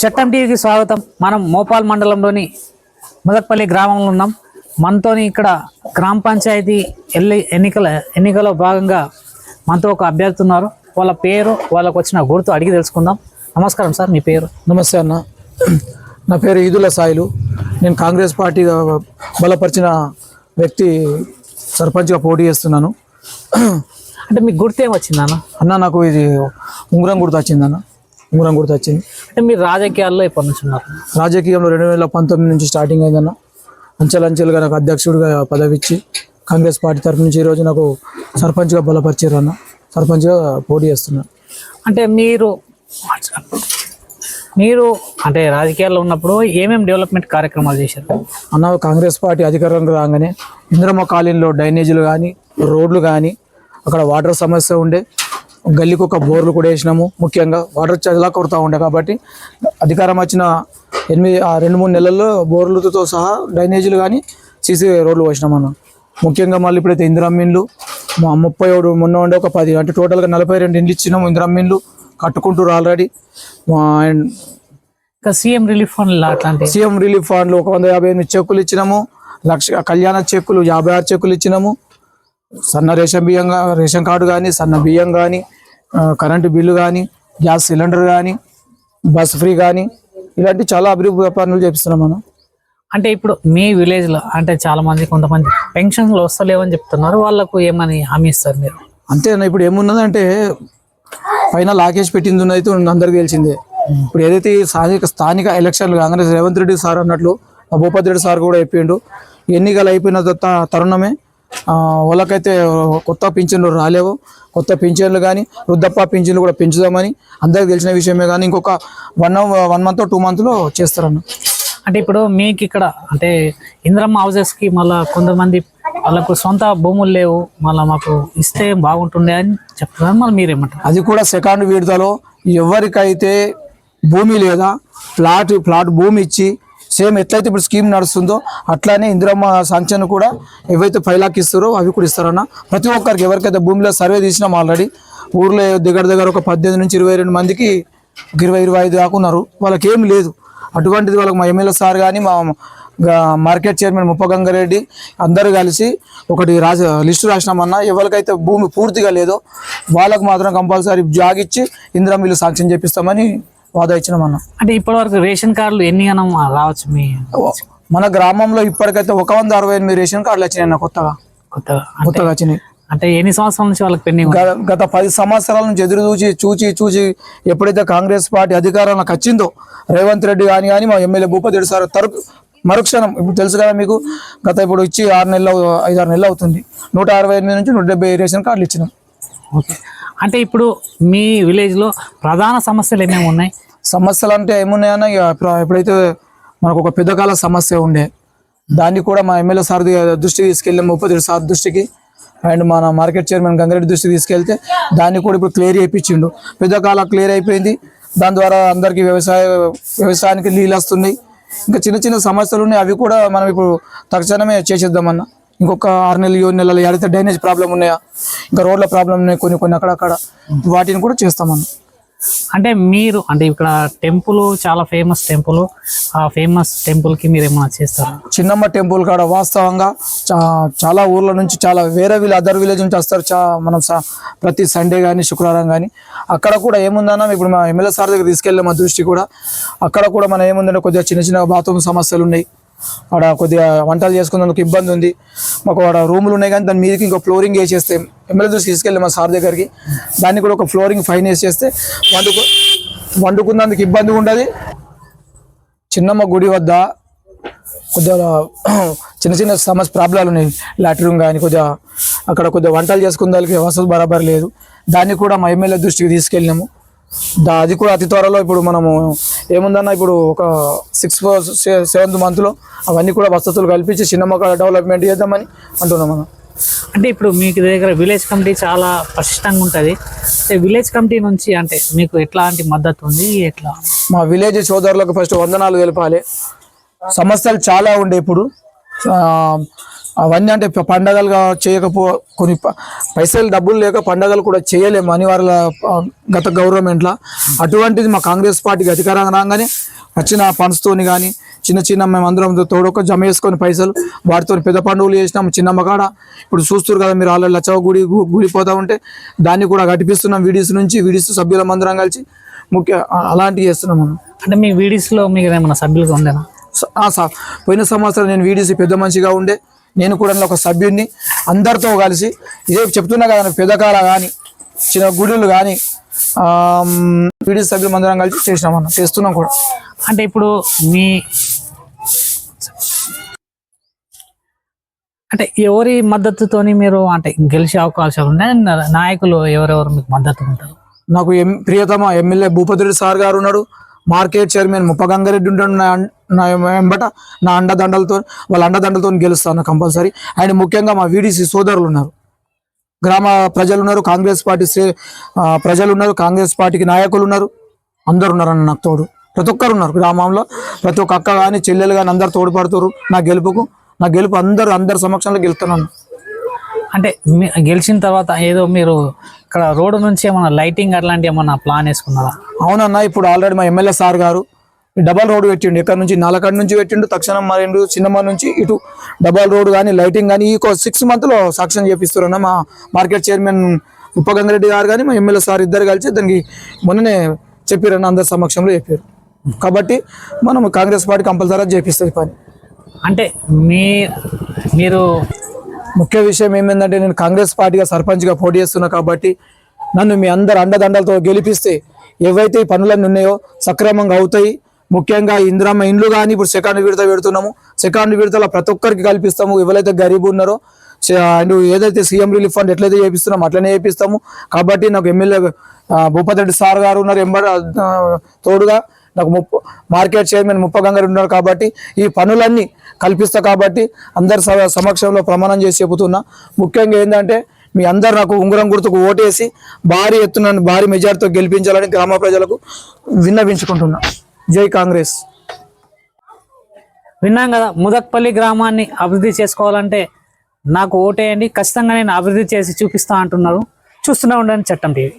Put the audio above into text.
చట్టం టీవీకి స్వాగతం. మనం మోపాల్ మండలంలోని ముదక్పల్లి గ్రామంలో ఉన్నాం. మనతోని ఇక్కడ గ్రామ పంచాయతీ ఎల్లి ఎన్నికల ఎన్నికలో భాగంగా మనతో ఒక అభ్యర్థి ఉన్నారు. వాళ్ళ పేరు వాళ్ళకు వచ్చిన గుర్తు అడిగి తెలుసుకుందాం. నమస్కారం సార్ మీ పేరు? నమస్తే అన్న. నా పేరు ఈదుల సాయిలు. నేను కాంగ్రెస్ పార్టీ బలపరిచిన వ్యక్తి సర్పంచ్గా పోటీ చేస్తున్నాను. అంటే మీకు గుర్తు ఏం వచ్చింది అన్న అన్న నాకు ఇది ఉంగరం గుర్తు వచ్చింది అన్న. ఉంగరం గుర్తు వచ్చింది అంటే మీరు రాజకీయాల్లో ఎప్పటి నుంచి ఉన్నారు? రాజకీయంలో రెండు వేల పంతొమ్మిది నుంచి స్టార్టింగ్ అయిందన్న అంచెలంచెలుగా నాకు అధ్యక్షుడిగా పదవి ఇచ్చి కాంగ్రెస్ పార్టీ తరఫు నుంచి ఈరోజు నాకు సర్పంచ్గా బలపరిచారు అన్న. సర్పంచ్గా పోటీ చేస్తున్నాను అంటే మీరు మీరు అంటే రాజకీయాల్లో ఉన్నప్పుడు ఏమేమి డెవలప్మెంట్ కార్యక్రమాలు చేశారు? అన్న కాంగ్రెస్ పార్టీ అధికారంలో రాగానే ఇంద్రమ్మ కాలనీలో డ్రైనేజీలు కానీ రోడ్లు కానీ అక్కడ వాటర్ సమస్య ఉండే. గల్లీకి ఒక బోర్లు కూడా వేసినాము. ముఖ్యంగా వాటర్ చాలా కొరత ఉండే కాబట్టి అధికారం వచ్చిన ఎనిమిది ఆ రెండు మూడు నెలల్లో బోర్లతో సహా డ్రైనేజీలు కానీ సీసీ రోడ్లు వేసినాం అన్న. ముఖ్యంగా మళ్ళీ ఇప్పుడైతే ఇందిరమ్మిన్లు మా ముప్పై ఏడు మొన్న ఉండే ఒక పది అంటే టోటల్గా నలభై రెండు ఇండ్లు ఇచ్చినాము ఇందిరమ్మిన్లు కట్టుకుంటారు ఆల్రెడీ. ఇంకా సీఎం రిలీఫ్ ఫండ్ అట్లాంటి సీఎం రిలీఫ్ ఫండ్లు ఒక వంద యాభై ఎనిమిది చెక్కులు ఇచ్చినాము. లక్ష కళ్యాణ చెక్కులు యాభై ఆరు చెక్కులు ఇచ్చినాము. సన్న రేషన్ బియ్యం రేషన్ కార్డు కానీ సన్న బియ్యం కానీ కరెంటు బిల్లు కానీ గ్యాస్ సిలిండర్ కానీ బస్ ఫ్రీ కానీ ఇలాంటి చాలా అభివృద్ధి పనులు చేపిస్తున్నాం మనం. అంటే ఇప్పుడు మీ విలేజ్లో అంటే చాలా మంది కొంతమంది పెన్షన్లు వస్తలేవని చెప్తున్నారు. వాళ్ళకు ఏమని హామీ ఇస్తారు మీరు? అంతేనా ఇప్పుడు ఏమున్నదంటే పైన లాకేష్ పెట్టింది ఉన్నది అయితే అందరికి తెలిసిందే. ఇప్పుడు ఏదైతే ఈ స్థానిక స్థానిక ఎలక్షన్లు కాంగ్రెస్ రేవంత్ రెడ్డి సార్ అన్నట్లు భూపతి రెడ్డి సార్ కూడా చెప్పిండు ఎన్నికలు అయిపోయిన తరుణమే వాళ్ళకైతే కొత్త పింఛన్లు రాలేవు. కొత్త పింఛన్లు కానీ వృద్ధప్ప పింఛన్లు కూడా పెంచుదామని అందరికి తెలిసిన విషయమే కానీ ఇంకొక వన్ వన్ మంత్ టూ మంత్లో చేస్తారన్న. అంటే ఇప్పుడు మీకు ఇక్కడ అంటే ఇంద్రమ్మ హౌసెస్కి మళ్ళా కొంతమంది వాళ్ళకు సొంత భూములు లేవు. మళ్ళీ మాకు ఇస్తే బాగుంటుండే అని చెప్తున్నారు. మళ్ళీ మీరేమంటారు? అది కూడా సెకండ్ విడతలో ఎవరికైతే భూమి లేదా ప్లాట్ ప్లాట్ భూమి ఇచ్చి సేమ్ ఎట్లయితే ఇప్పుడు స్కీమ్ నడుస్తుందో అట్లానే ఇందిరమ్మ సంచను కూడా ఏవైతే ఫైవ్ లాక్ ఇస్తారో అవి కూడా ఇస్తారన్న. ప్రతి ఒక్కరికి ఎవరికైతే భూమిలో సర్వే తీసినాం ఆల్రెడీ ఊర్లో దగ్గర దగ్గర ఒక పద్దెనిమిది నుంచి ఇరవై రెండు మందికి ఇరవై ఇరవై ఐదు దాకా ఉన్నారు. వాళ్ళకి ఏం లేదు. అటువంటిది వాళ్ళకి మా ఎమ్మెల్యే సార్ కానీ మా మార్కెట్ చైర్మన్ ముప్పగంగారెడ్డి అందరూ కలిసి ఒకటి రాజ లిస్టు రాసినామన్నా. ఎవరికైతే భూమి పూర్తిగా లేదో వాళ్ళకు మాత్రం కంపల్సరీ జాగ్ ఇచ్చి ఇందిరా మిల్లు సాంక్షన్ చేపిస్తామని వాదా ఇచ్చినామన్నా అంటే ఇప్పటివరకు రేషన్ కార్డులు ఎన్ని గణం రావచ్చు మీ? మన గ్రామంలో ఇప్పటికైతే ఒక వంద అరవై ఎనిమిది రేషన్ కార్డులు వచ్చినాయి అన్న కొత్తగా. కొత్తగా. కొత్తగా వచ్చినాయి. అంటే ఎన్ని సంవత్సరాల నుంచి వాళ్ళకి పెండింగ్ గత పది సంవత్సరాల నుంచి ఎదురు చూచి చూచి చూచి ఎప్పుడైతే కాంగ్రెస్ పార్టీ అధికారంలోకి వచ్చిందో రేవంత్ రెడ్డి కానీ కానీ మా ఎమ్మెల్యే భూపతి రెడ్డి సార్ తరపు మరుక్షణం ఇప్పుడు తెలుసు కదా మీకు గత ఇప్పుడు ఇచ్చి ఆరు నెలలు ఐదు ఆరు నెలలు అవుతుంది. నూట అరవై ఎనిమిది నుంచి నూట డెబ్బై రేషన్ కార్డులు ఇచ్చినాం. ఓకే. అంటే ఇప్పుడు మీ విలేజ్లో ప్రధాన సమస్యలు ఏమేమి ఉన్నాయి? సమస్యలు అంటే ఏమున్నాయన్నా ఇక ఎప్పుడైతే మనకు ఒక పెద్దకాల సమస్య ఉండే దాన్ని కూడా మా ఎమ్మెల్యే సార్ దృష్టికి తీసుకెళ్ళాం భూపతి సార్ దృష్టికి అండ్ మన మార్కెట్ చైర్మన్ గంగారెడ్డి దృష్టికి తీసుకెళ్తే దాన్ని కూడా ఇప్పుడు క్లియర్ చేయించిండు. పెద్దకాల క్లియర్ అయిపోయింది. దాని ద్వారా అందరికీ వ్యవసాయ వ్యవసాయానికి నీళ్ళు వస్తున్నాయి. ఇంకా చిన్న చిన్న సమస్యలు ఉన్నాయి. అవి కూడా మనం ఇప్పుడు తక్షణమే చేసేద్దామన్నా. ఇంకొక ఆరు నెలలు ఏడు నెలలు ఏదైతే డ్రైనేజ్ ప్రాబ్లం ఉన్నాయా? ఇంకా రోడ్ల ప్రాబ్లం ఉన్నాయి కొన్ని కొన్ని అక్కడక్కడ. వాటిని కూడా చేస్తామన్న అంటే మీరు అంటే ఇక్కడ టెంపుల్ చాలా ఫేమస్ టెంపుల్. ఆ ఫేమస్ టెంపుల్కి మీరు ఏమైనా చేస్తారు? చిన్నమ్మ టెంపుల్ కాడ వాస్తవంగా చా- చాలా ఊర్ల నుంచి చాలా వేరే వీళ్ళు అదర్ విలేజ్ నుంచి వస్తారు చా మనం ప్రతి సండే కానీ శుక్రవారం కానీ అక్కడ కూడా ఏముందన్నా ఇప్పుడు మా ఎమ్మెల్యే సార్ దగ్గర తీసుకెళ్ళాం మా దృష్టి కూడా. అక్కడ కూడా మనం ఏముందంటే కొద్దిగా చిన్న చిన్న బాత్రూమ్ సమస్యలు ఉన్నాయి. ఆడ కొద్దిగా వంటలు చేసుకున్నందుకు ఇబ్బంది ఉంది. మాకు ఆడ రూములు ఉన్నాయి కానీ దాని మీదకి ఇంకో ఫ్లోరింగ్ వేసేస్తే ఎమ్మెల్యే దృష్టి తీసుకెళ్ళి మా సార్ దగ్గరికి. దాన్ని కూడా ఒక ఫ్లోరింగ్ ఫైన్ వేసేస్తే వండుకు వండుకున్నందుకు ఇబ్బంది ఉండదు. చిన్నమ్మ గుడి వద్ద కొద్దిగా చిన్న చిన్న సమస్య ప్రాబ్లాలు ఉన్నాయి. లాట్రిన్ కానీ కొద్దిగా అక్కడ కొద్దిగా వంటలు చేసుకున్న దానికి వసతి బరాబర్ లేదు. దాన్ని కూడా మా ఎమ్మెల్యే దృష్టికి తీసుకెళ్ళినాము. అది కూడా అతి త్వరలో ఇప్పుడు మనము ఏముందన్నా ఇప్పుడు ఒక సిక్స్ సెవెంత్ మంత్లో అవన్నీ కూడా వసతులు కల్పించి చిన్నమ్మ డెవలప్మెంట్ చేద్దామని అంటున్నాం మనం. అంటే ఇప్పుడు మీకు దగ్గర విలేజ్ కమిటీ చాలా ప్రశిష్టంగా ఉంటుంది. అంటే విలేజ్ కమిటీ నుంచి అంటే మీకు ఎట్లాంటి మద్దతు ఉంది? ఎట్లా? మా విలేజ్ సోదరులకు ఫస్ట్ వందనాలు తెలపాలి. సమస్యలు చాలా ఉండే ఇప్పుడు. అవన్నీ అంటే ప- పండగలుగా చేయకపో కొన్ని పైసలు డబ్బులు లేక పండగలు కూడా చేయలేము అని వాళ్ళ గత గవర్నమెంట్లో. అటువంటిది మా కాంగ్రెస్ పార్టీకి అధికారం రాగానే వచ్చిన ఫండ్స్తోని కానీ చిన్న చిన్న మేము అందరం తోడొక్క జమ చేసుకొని పైసలు వాటితో పెద్ద పండుగలు చేసినాం చిన్నమ్మ కాడ. ఇప్పుడు చూస్తారు కదా మీరు ఆల్రెడీ లచ్చవ గుడి గు- గుడి పోతా ఉంటే దాన్ని కూడా గడిపిస్తున్నాం వీడియోస్ నుంచి వీడియోస్ సభ్యుల మందిరం కలిసి. ముఖ్య అలాంటివి చేస్తున్నాం మనం. అంటే మీ వీడియోస్లో మీకు ఏమైనా సభ్యులుగా ఉండేనా? పోయిన సంవత్సరం నేను వీడిసి పెద్ద మనిషిగా ఉండే నేను కూడా ఒక సభ్యుడిని అందరితో కలిసి ఇదే చెప్తున్నా కదా పెదకాల కానీ చిన్న గుడులు కానీ వీడిసి సభ్యులు అందరం కలిసి చేసినాం అన్న చేస్తున్నాం కూడా. అంటే ఇప్పుడు మీ అంటే ఎవరి మద్దతుతోని మీరు అంటే గెలిచే అవకాశాలు ఉన్నాయి నాయకులు ఎవరెవరు మీకు మద్దతు ఉంటారు? నాకు ఎం ప్రియతమ ఎమ్మెల్యే భూపతిరెడ్డి సార్ గారు ఉన్నాడు మార్కెట్ చైర్మన్ ముప్పగంగారెడ్డి ఉంటాడు నా వెంబట. నా అండదండలతో వాళ్ళ అండదండలతో గెలుస్తాను కంపల్సరీ. అండ్ ముఖ్యంగా మా వీడిసి సోదరులు ఉన్నారు. గ్రామ ప్రజలు ఉన్నారు కాంగ్రెస్ పార్టీ శ్రే- ప్రజలు ఉన్నారు కాంగ్రెస్ పార్టీకి నాయకులు ఉన్నారు. అందరు ఉన్నారు అన్న నాకు తోడు. ప్రతి ఒక్కరు ఉన్నారు గ్రామంలో. ప్రతి ఒక్క అక్క కానీ చెల్లెలు కానీ అందరు తోడ్పడుతున్నారు నా గెలుపుకు. నా గెలుపు అందరు అందరి సమక్షంలో గెలుతున్నాను అంటే గెలిచిన తర్వాత ఏదో మీరు ఇక్కడ రోడ్డు నుంచి ఏమైనా లైటింగ్ అట్లాంటి ఏమన్నా ప్లాన్ వేసుకున్నారా? అవునన్నా ఇప్పుడు ఆల్రెడీ మా ఎమ్మెల్యే సార్ గారు డబల్ రోడ్ పెట్టిండు. ఇక్కడ నుంచి? నాలకాడ నుంచి పెట్టిండు తక్షణం మా రెండు చిన్నమ్మ నుంచి ఇటు డబల్ రోడ్ కానీ లైటింగ్ కానీ ఈ సిక్స్ మంత్లో సాక్ష్యం చేపిస్తారన్న మా మార్కెట్ చైర్మన్ ఉప్పగంగారెడ్డి గారు కానీ మా ఎమ్మెల్యే సార్ ఇద్దరు కలిసి దానికి మొన్ననే చెప్పారన్న అందరి సమక్షంలో చెప్పారు కాబట్టి మనం కాంగ్రెస్ పార్టీ కంపల్సరీ చేపిస్తుంది పని. అంటే మీ మీరు ముఖ్య విషయం ఏమైందంటే నేను కాంగ్రెస్ పార్టీగా సర్పంచ్గా పోటీ చేస్తున్నా కాబట్టి నన్ను మీ అందరు అండదండలతో గెలిపిస్తే ఏవైతే ఈ పనులన్నీ ఉన్నాయో సక్రమంగా అవుతాయి. ముఖ్యంగా ఇందిరమ్మ ఇండ్లు కానీ ఇప్పుడు సెకండ్ విడత పెడుతున్నాము. సెకండ్ విడతలో ప్రతి ఒక్కరికి కల్పిస్తాము ఎవరైతే గరీబ్ ఉన్నారో. అండ్ ఏదైతే సీఎం రిలీఫ్ ఫండ్ ఎట్లయితే చేపిస్తున్నామో అట్లనే చేపిస్తాము. కాబట్టి నాకు ఎమ్మెల్యే భూపతి రెడ్డి సార్ గారు ఉన్నారు ఎంబ తోడుగా. నాకు ముప్ప మార్కెట్ చైర్మన్ ముప్ప గంగారు ఉన్నారు కాబట్టి ఈ పనులన్నీ కల్పిస్తా కాబట్టి అందరి స- సమక్షంలో ప్రమాణం చేసి చెబుతున్నా. ముఖ్యంగా ఏంటంటే మీ అందరు నాకు ఉంగరం గుర్తుకు ఓటేసి భారీ ఎత్తున భారీ మెజార్టీతో గెలిపించాలని గ్రామ ప్రజలకు విన్నవించుకుంటున్నా. జై కాంగ్రెస్. విన్నాం కదా ముదక్పల్లి గ్రామాన్ని అభివృద్ధి చేసుకోవాలంటే నాకు ఓటేయండి ఖచ్చితంగా నేను అభివృద్ధి చేసి చూపిస్తా అంటున్నారు. చూస్తూనే ఉండండి చట్టం టీవీ.